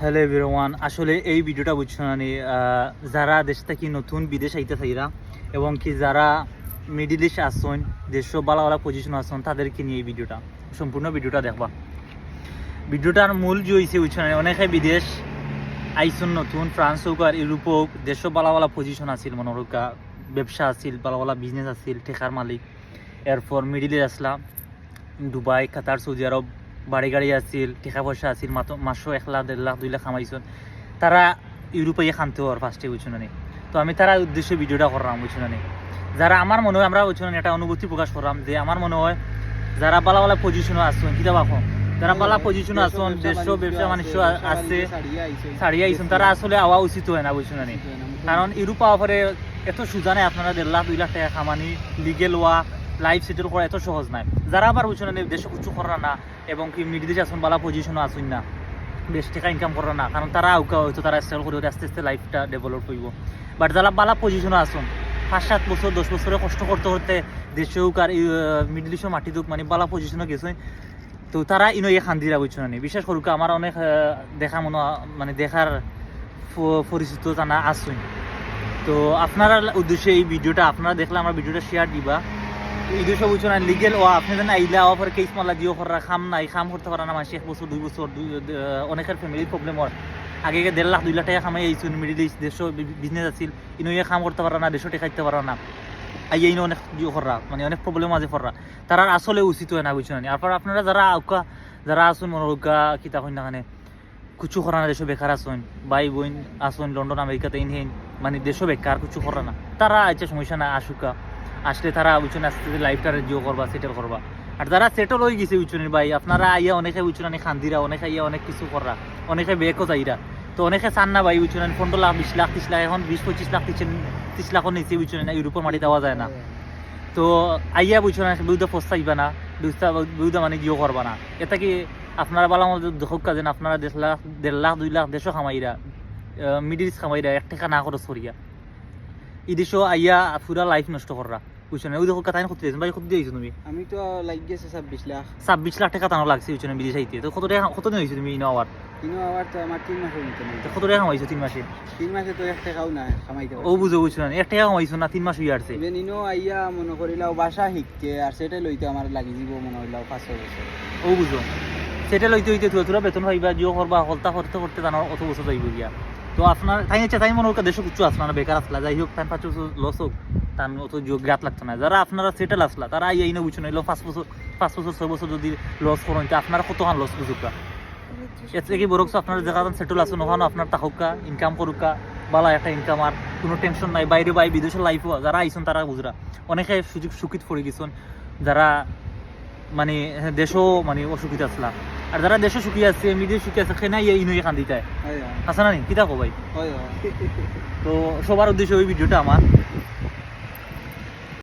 Hello everyone আসলে এই ভিডিওটা বুঝছ না যারা দেশ থেকে নতুন বিদেশ আইতে থাইরা, এবং কি যারা মিডিল ইস্ট আসছেন দেশ বালা পজিশন আসছেন তাদেরকে নিয়ে এই ভিডিওটা, সম্পূর্ণ ভিডিওটা দেখবা। ভিডিওটার মূল যে হয়েছে বুঝছ না অনেকে বিদেশ আইসন নতুন, ফ্রান্স হোক আর ইউরোপ হোক দেশ বালা পজিশন আছিল, মনে ব্যবসা আছিল বালা বিজনেস আছিল, ঠেকার মালিক। এরপর মিডিল ইস্ট আসলাম, দুবাই, কাতার, সৌদি আরব বাড়ি গাড়ি আছিল, টাকা পয়সা আছিল, মাত্র মাসও এক লাখ, দেড় লাখ, দুই লাখ কামাইছেন। তারা ইউরোপে খানতে হওয়ার ফার্স্টে বুঝছ না তো আমি তারা উদ্দেশ্যে ভিডিওটা করলাম, বুঝছ না যারা আমার মনে হয়, আমরা বুঝছ না একটা অনুভূতি প্রকাশ করলাম যে আমার মনে হয় যারা বালা বালা পজিশনে আসছেন কিতা বাখন যারা বালা পজিশনে আসছেন দেশ ব্যবসা বাণিজ্য আছে, ছাড়িয়ে আইসুন তারা আসলে আওয়া উচিত হয় না, বুঝছ না। কারণ ইউরোপ পাওয়া পরে এত সুজা নাই আপনারা দেড় লাখ, দুই লাখ টাকা খামানি লিগেল হওয়া লাইফ সেটেল করা এত সহজ নাই। যারা আবার বুঝছ না দেশে কিছু করা না এবং কি মিডিল দেশে আসুন বালা পজিশনও আসুন না। বেশ টাকা ইনকাম করা না। কারণ তারা আউকা হয়তো, তারা স্টাইল করে আস্তে আস্তে লাইফটা ডেভেলপ হইব। বাট যারা বালা পজিশনে আসুন পাঁচ, সাত বছর, দশ বছরে কষ্ট করতে করতে দেশে হোক আর মিডিল ইস্টের মাটি হোক মানে বালা পজিশনে গেছে। তো তারা ইনো ইয়ে খান্দিরা বুঝছ না। বিশেষ করুক, আমার অনেক দেখা মনে মানে দেখার পরিচিত জানা আসুন তো আপনারা উদ্দেশ্যে এই ভিডিওটা, আপনারা দেখলে আমার ভিডিওটা শেয়ার দিবা। দেশে বুঝছ না লিগেল ও আপনি যেন আইলা পরে কেস মালা দিও করা খাম নাই, খাম করতে পারে না, মাসে এক বছর, দুই বছর অনেকের ফ্যামিলির প্রবলেম হয়। আগে দেড় লাখ, দুই লাখ টাকা খামাই আইসুন মিডিল ইস্ট দেশ বিজনেস আছিল, ইনো ইয়ে খাম করতে পারে না দেশও টেকাইতে পারে না। আই, ইনো অনেক ইয়ে করা মানে অনেক প্রবলেম আছে করা তারা আসলে উচিত হয় না বুঝছ না আর আপনারা যারা আউকা, যারা আসুন মনে হোক কিতা হইন না কানে, কিছু করা না, দেশে বেকার আসুন ভাই বোন আসুন লন্ডন, আমেরিকাতে ইনহেন মানে দেশও বেকার, কিছু করা না। তারা আচ্ছা সমস্যা না আসুকা আসলে তারা বুঝছেন আস্তে আস্তে লাইফটা জিও করবা সেটেল করবা। আর যারা সেটেল হয়ে গেছে বুঝছেন ভাই আপনারা আইয়া অনেকে অনেক খান্দিরা অনেকে আইয়া অনেক কিছু করা অনেকে বেকও যাইরা। তো অনেকে চান না ভাই বুঝছেন পনেরো লাখ বিশ লাখ ত্রিশ লাখ এখন বিশ পঁচিশ লাখ তিরিশ ত্রিশ লাখও নিচে বুঝছেন না ইউরোপের মাটি দেওয়া যায় না। তো আইয়া বুঝছ না বিরুদ্ধে পস্তাইবা না বিরুদ্ধে বিরুদ্ধে মানে জিও করবা না। এটা কি আপনারা বালা মধ্যে দেখুক কাজেন আপনারা দেড় লাখ দেড় লাখ দুই লাখ দেড়শো খামাইরা মিডিল খামাইরা এক টাকা না খরচ করিয়া এই দেশও আইয়া পুরা লাইফ নষ্ট করা বুঝছ না ওই দেখো কথা ক্ষতি দিয়েছেন ভাই ক্ষতি দিয়েছ তুমি? আমি তো লাগ গেছে ছাব্বিশ লাখ। ছাব্বিশ লাখ টাকা টানো লাগছে বুঝছ না বিদেশ আইতে? তো কত টাকা কত দিন হয়েছে তুমি ইনো আবার কিন্তু আবার তো আমার তিন মাসের মতো তো কত টাকা কামাইছো তিন মাসে? তিন মাসে তো এক টাকাও না কামাইতে ও বুঝো বুঝছ না এক টাকা কামাইছো না তিন মাস হয়ে আসছে ইভেন ইনো আইয়া মনে করিলাও বাসা শিখকে আর সেটা লইতে আমার লাগি যাব মনে হইলাও পাঁচ ছয় বছর। ও বুঝো। সেটা লইতে হইতে তোরা বেতন পাইবা জিও করবা হলতা করতে করতে জানো অত বছর যাইব গিয়া। তো আপনার তাই হচ্ছে, তাই মনে হোক দেশে কিছু আসলা না, বেকার আসলা। যাই হোক তাই পাঁচ বছর লস হোক তার অত জিও লাগতো না। যারা আপনারা সেটেল আসলা, তারা এই না বুঝছ না এলো পাঁচ বছর পাঁচ বছর, ছয় বছর যদি লস করেন, তো আপনারা কত হান লস বুঝুকা এর থেকে বরং আপনার যান সেটেল আসুন ওখানে আপনার তাহকা ইনকাম করুকা বালা একটা ইনকাম আর কোনো টেনশন নাই, বাইরে বাই বিদেশের লাইফ যারা আইসন তারা বুঝরা। অনেকে সুযোগ সুখিত পড়ে গেছেন, যারা মানে দেশও মানে অসুখিত আসলা। আর যারা দেশে সুখী আছে মিডিয়ে সুখী আছে সেনা ইয়ে ইনুই হয় হয়। আছে না নি কিতা কো ভাই তো সবার উদ্দেশ্যে ওই ভিডিওটা আমার